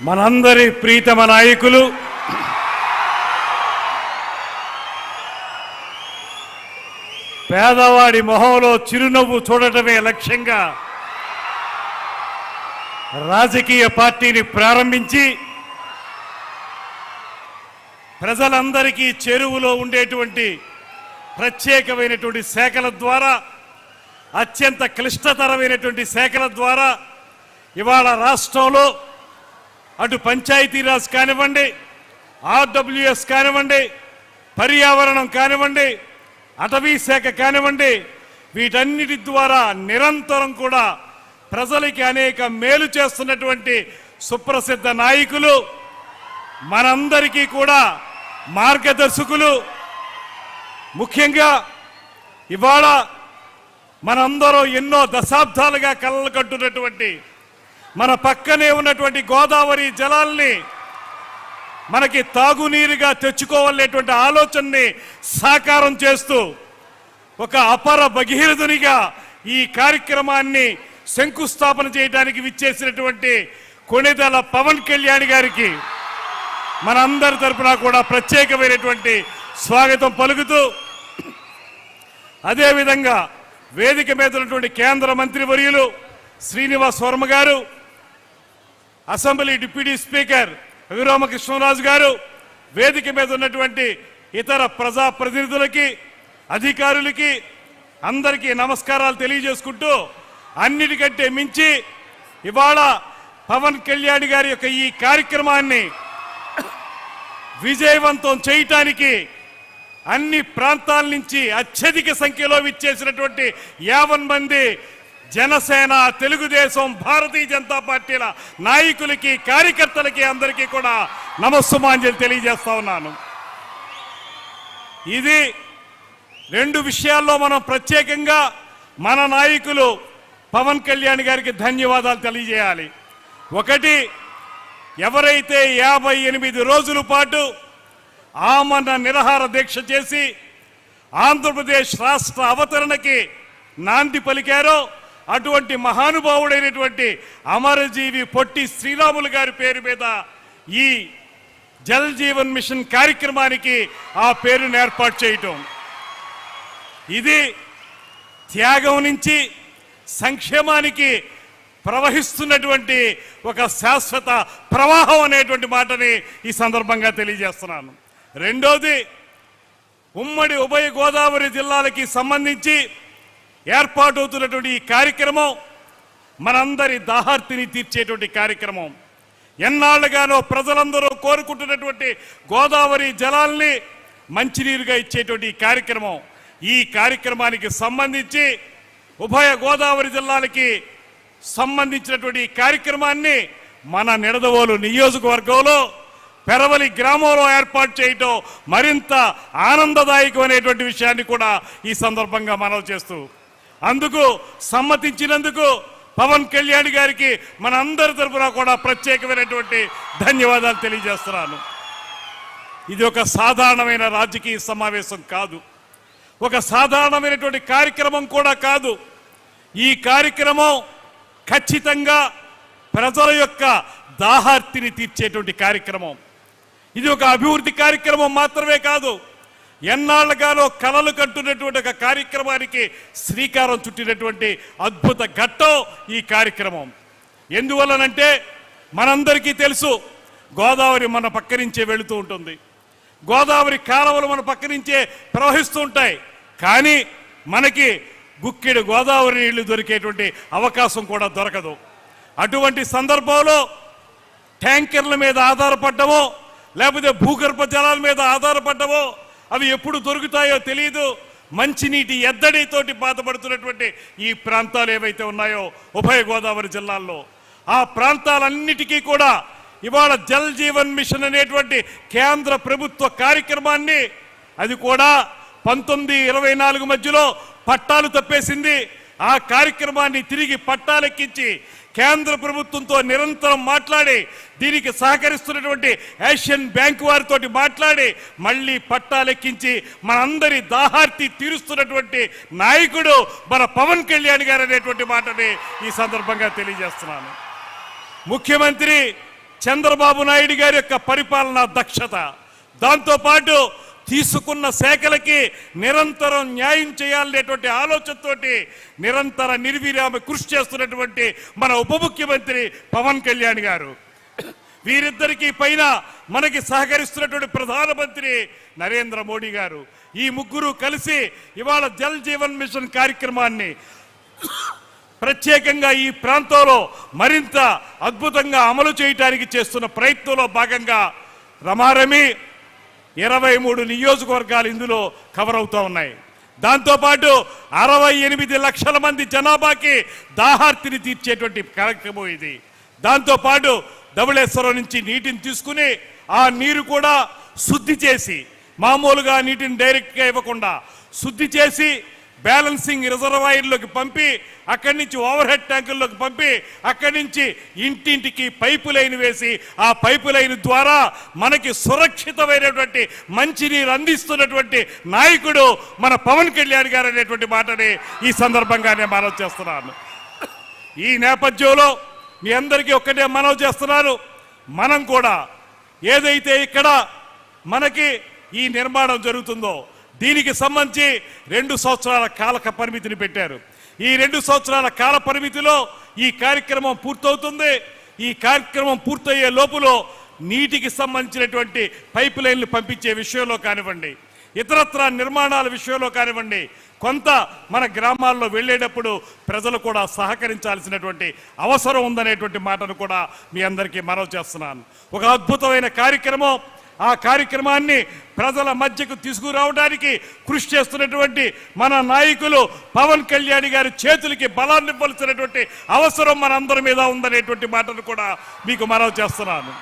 మనందరి ప్రీతమ నాయకులు. పేదవాడి మొహంలో చిరునవ్వు చూడటమే లక్ష్యంగా రాజకీయ పార్టీని ప్రారంభించి ప్రజలందరికీ చెరువులో ఉండేటువంటి ప్రత్యేకమైనటువంటి శాఖల ద్వారా అత్యంత క్లిష్టతరమైనటువంటి శాఖల ద్వారా ఇవాళ రాష్ట్రంలో అటు పంచాయతీరాజ్ కానివ్వండి ఆర్డబ్ల్యూఎస్ కానివ్వండి పర్యావరణం కానివ్వండి అటవీ శాఖ కానివ్వండి వీటన్నిటి ద్వారా నిరంతరం కూడా ప్రజలకి అనేక మేలు చేస్తున్నటువంటి సుప్రసిద్ధ నాయకులు మనందరికీ కూడా మార్గదర్శకులు. ముఖ్యంగా ఇవాళ మనందరం ఎన్నో దశాబ్దాలుగా కళ్ళకట్టునటువంటి కట్టున్నటువంటి మన పక్కనే ఉన్నటువంటి గోదావరి జలాల్ని మనకి తాగునీరుగా తెచ్చుకోవాలనేటువంటి ఆలోచనని సాకారం చేస్తూ ఒక అపర భగీరథునిగా ఈ కార్యక్రమాన్ని శంకుస్థాపన చేయడానికి విచ్చేసినటువంటి కొణిదల పవన్ కళ్యాణ్ గారికి మనందరి తరపున కూడా ప్రత్యేకమైనటువంటి స్వాగతం పలుకుతూ అదేవిధంగా వేదిక మీద ఉన్నటువంటి కేంద్ర మంత్రివర్యులు శ్రీనివాస్ వర్మ గారు అసెంబ్లీ డిప్యూటీ స్పీకర్ రఘురామకృష్ణరాజు గారు వేదిక మీద ఉన్నటువంటి ఇతర ప్రజా ప్రతినిధులకి అధికారులకి అందరికీ నమస్కారాలు తెలియజేసుకుంటూ అన్నిటికంటే మించి ఇవాళ పవన్ కళ్యాణ్ గారి యొక్క ఈ కార్యక్రమాన్ని విజయవంతం చేయటానికి అన్ని ప్రాంతాల నుంచి అత్యధిక సంఖ్యలో విచ్చేసినటువంటి యావన్ మంది జనసేన తెలుగుదేశం భారతీయ జనతా పార్టీల నాయకులకి కార్యకర్తలకి అందరికీ కూడా నమస్సుమాంజలి తెలియజేస్తా ఉన్నాను. ఇది రెండు విషయాల్లో మనం ప్రత్యేకంగా మన నాయకులు పవన్ కళ్యాణ్ గారికి ధన్యవాదాలు తెలియజేయాలి. ఒకటి ఎవరైతే యాభై ఎనిమిది రోజుల పాటు ఆమరణ నిరహార దీక్ష చేసి ఆంధ్రప్రదేశ్ రాష్ట్ర అవతరణకి నాంది పలికారో అటువంటి మహానుభావుడైనటువంటి అమరజీవి పొట్టి శ్రీరాములు గారి పేరు మీద ఈ జల్ జీవన్ మిషన్ కార్యక్రమానికి ఆ పేరును ఏర్పాటు చేయటం. ఇది త్యాగం నుంచి సంక్షేమానికి ప్రవహిస్తున్నటువంటి ఒక శాశ్వత ప్రవాహం అనేటువంటి మాటని ఈ సందర్భంగా తెలియజేస్తున్నాను. రెండోది ఉమ్మడి ఉభయ గోదావరి జిల్లాలకి సంబంధించి ఏర్పాటవుతున్నటువంటి ఈ కార్యక్రమం మనందరి దాహార్తిని తీర్చేటువంటి కార్యక్రమం. ఎన్నాళ్ళుగానో ప్రజలందరూ కోరుకుంటున్నటువంటి గోదావరి జలాల్ని మంచినీరుగా ఇచ్చేటువంటి ఈ కార్యక్రమం. ఈ కార్యక్రమానికి సంబంధించి ఉభయ గోదావరి జిల్లాలకి సంబంధించినటువంటి ఈ కార్యక్రమాన్ని మన నిడదవోలు నియోజకవర్గంలో పెరవలి గ్రామంలో ఏర్పాటు చేయటం మరింత ఆనందదాయకమైనటువంటి విషయాన్ని కూడా ఈ సందర్భంగా మనవి చేస్తూ అందుకు సమ్మతించినందుకు పవన్ కళ్యాణ్ గారికి మన అందరి తరపున కూడా ప్రత్యేకమైనటువంటి ధన్యవాదాలు తెలియజేస్తున్నాను. ఇది ఒక సాధారణమైన రాజకీయ సమావేశం కాదు. ఒక సాధారణమైనటువంటి కార్యక్రమం కూడా కాదు. ఈ కార్యక్రమం ఖచ్చితంగా ప్రజల యొక్క దాహార్తిని తీర్చేటువంటి కార్యక్రమం. ఇది ఒక అభివృద్ధి కార్యక్రమం మాత్రమే కాదు. ఎన్నాళ్ళగానో కలలు కంటున్నటువంటి ఒక కార్యక్రమానికి శ్రీకారం చుట్టినటువంటి అద్భుత ఘట్టం ఈ కార్యక్రమం. ఎందువలనంటే మనందరికీ తెలుసు గోదావరి మన పక్క నుంచే వెళుతూ ఉంటుంది. గోదావరి కాలువలు మన పక్క నుంచే ప్రవహిస్తూ ఉంటాయి. కానీ మనకి గుక్కెడు గోదావరి నీళ్ళు దొరికేటువంటి అవకాశం కూడా దొరకదు. అటువంటి సందర్భంలో ట్యాంకర్ల మీద ఆధారపడ్డమో లేకపోతే భూగర్భ జలాల మీద ఆధారపడ్డమో అవి ఎప్పుడు దొరుకుతాయో తెలియదు మంచినీటి ఎద్దడితోటి బాధపడుతున్నటువంటి ఈ ప్రాంతాలు ఏవైతే ఉన్నాయో ఉభయ గోదావరి జిల్లాల్లో ఆ ప్రాంతాలన్నిటికీ కూడా ఇవాళ జల్ జీవన్ మిషన్ అనేటువంటి కేంద్ర ప్రభుత్వ కార్యక్రమాన్ని అది కూడా పంతొమ్మిది ఇరవై నాలుగు మధ్యలో పట్టాలు తప్పేసింది. ఆ కార్యక్రమాన్ని తిరిగి పట్టాలెక్కించి కేంద్ర ప్రభుత్వంతో నిరంతరం మాట్లాడి దీనికి సహకరిస్తున్నటువంటి ఏషియన్ బ్యాంక్ వారితో మాట్లాడి మళ్ళీ పట్టాలెక్కించి మనందరి దాహార్తి తీరుస్తున్నటువంటి నాయకుడు మన పవన్ కళ్యాణ్ గారు అనేటువంటి మాటని ఈ సందర్భంగా తెలియజేస్తున్నాను. ముఖ్యమంత్రి చంద్రబాబు నాయుడు గారి యొక్క పరిపాలనా దక్షత దాంతోపాటు తీసుకున్న శాఖలకి నిరంతరం న్యాయం చేయాలనేటువంటి ఆలోచనతోటి నిరంతర నిర్వీరామ కృషి చేస్తున్నటువంటి మన ఉప ముఖ్యమంత్రి పవన్ కళ్యాణ్ గారు. వీరిద్దరికీ పైన మనకి సహకరిస్తున్నటువంటి ప్రధానమంత్రి నరేంద్ర మోడీ గారు. ఈ ముగ్గురు కలిసి ఇవాళ జల్ జీవన్ మిషన్ కార్యక్రమాన్ని ప్రత్యేకంగా ఈ ప్రాంతంలో మరింత అద్భుతంగా అమలు చేయడానికి చేస్తున్న ప్రయత్నంలో భాగంగా రమారమి ఇరవై మూడు నియోజకవర్గాలు ఇందులో కవర్ అవుతూ ఉన్నాయి. దాంతోపాటు అరవై ఎనిమిది లక్షల మంది జనాభాకి దాహార్తిని తీర్చేటువంటి కార్యక్రమం ఇది. దాంతోపాటు ధవళేశ్వరం నుంచి నీటిని తీసుకుని ఆ నీరు కూడా శుద్ధి చేసి మామూలుగా నీటిని డైరెక్ట్గా ఇవ్వకుండా శుద్ధి చేసి బ్యాలెన్సింగ్ రిజర్వాయర్లోకి పంపి అక్కడి నుంచి ఓవర్ హెడ్ ట్యాంకుల్లోకి పంపి అక్కడి నుంచి ఇంటింటికి పైపు లైన్ వేసి ఆ పైపు లైన్ ద్వారా మనకి సురక్షితమైనటువంటి మంచినీరు అందిస్తున్నటువంటి నాయకుడు మన పవన్ కళ్యాణ్ గారు అనేటువంటి మాటని ఈ సందర్భంగా నేను మనవి చేస్తున్నాను. ఈ నేపథ్యంలో మీ అందరికీ ఒక్కటే మనవి చేస్తున్నాను. మనం కూడా ఏదైతే ఇక్కడ మనకి ఈ నిర్మాణం జరుగుతుందో దీనికి సంబంధించి రెండు సంవత్సరాల కాలక పరిమితిని పెట్టారు. ఈ రెండు సంవత్సరాల కాల పరిమితిలో ఈ కార్యక్రమం పూర్తవుతుంది. ఈ కార్యక్రమం పూర్తయ్యే లోపులో నీటికి సంబంధించినటువంటి పైప్ లైన్లు పంపించే విషయంలో కానివ్వండి ఇతరత్ర నిర్మాణాల విషయంలో కానివ్వండి కొంత మన గ్రామాల్లో వెళ్ళేటప్పుడు ప్రజలు కూడా సహకరించాల్సినటువంటి అవసరం ఉందనేటువంటి మాటను కూడా మీ అందరికీ మనవి చేస్తున్నాను. ఒక అద్భుతమైన కార్యక్రమం. ఆ కార్యక్రమాన్ని ప్రజల మధ్యకు తీసుకురావడానికి కృషి చేస్తున్నటువంటి మన నాయకులు పవన్ కళ్యాణ్ గారి చేతులకి బలాన్ని ఇవ్వాల్సినటువంటి అవసరం మనందరి మీద ఉందనేటువంటి మాటను కూడా మీకు మనవి చేస్తున్నాను.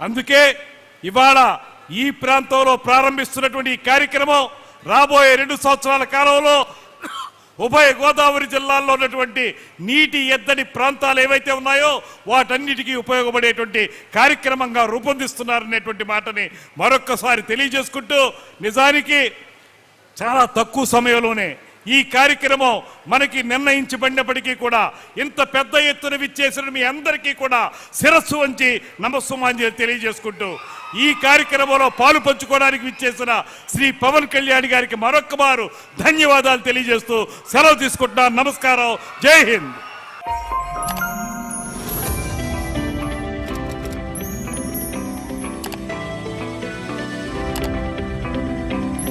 అందుకే ఇవాళ ఈ ప్రాంతంలో ప్రారంభిస్తున్నటువంటి ఈ కార్యక్రమం రాబోయే రెండు సంవత్సరాల కాలంలో ఉభయ గోదావరి జిల్లాల్లో ఉన్నటువంటి నీటి ఎద్దడి ప్రాంతాలు ఏవైతే ఉన్నాయో వాటన్నిటికీ ఉపయోగపడేటువంటి కార్యక్రమంగా రూపొందిస్తున్నారనేటువంటి మాటని మరొక్కసారి తెలియజేసుకుంటూ నిజానికి చాలా తక్కువ సమయంలోనే ఈ కార్యక్రమం మనకి నిర్ణయించబడినప్పటికీ కూడా ఇంత పెద్ద ఎత్తున విచ్చేసిన మీ అందరికీ కూడా శిరస్సు వంచి నమస్సుమాంజలి తెలియజేసుకుంటూ ఈ కార్యక్రమంలో పాలు పంచుకోవడానికి విచ్చేసిన శ్రీ పవన్ కళ్యాణ్ గారికి మరొక్క ధన్యవాదాలు తెలియజేస్తూ సెలవు తీసుకుంటున్నాను. నమస్కారం. జై హింద్.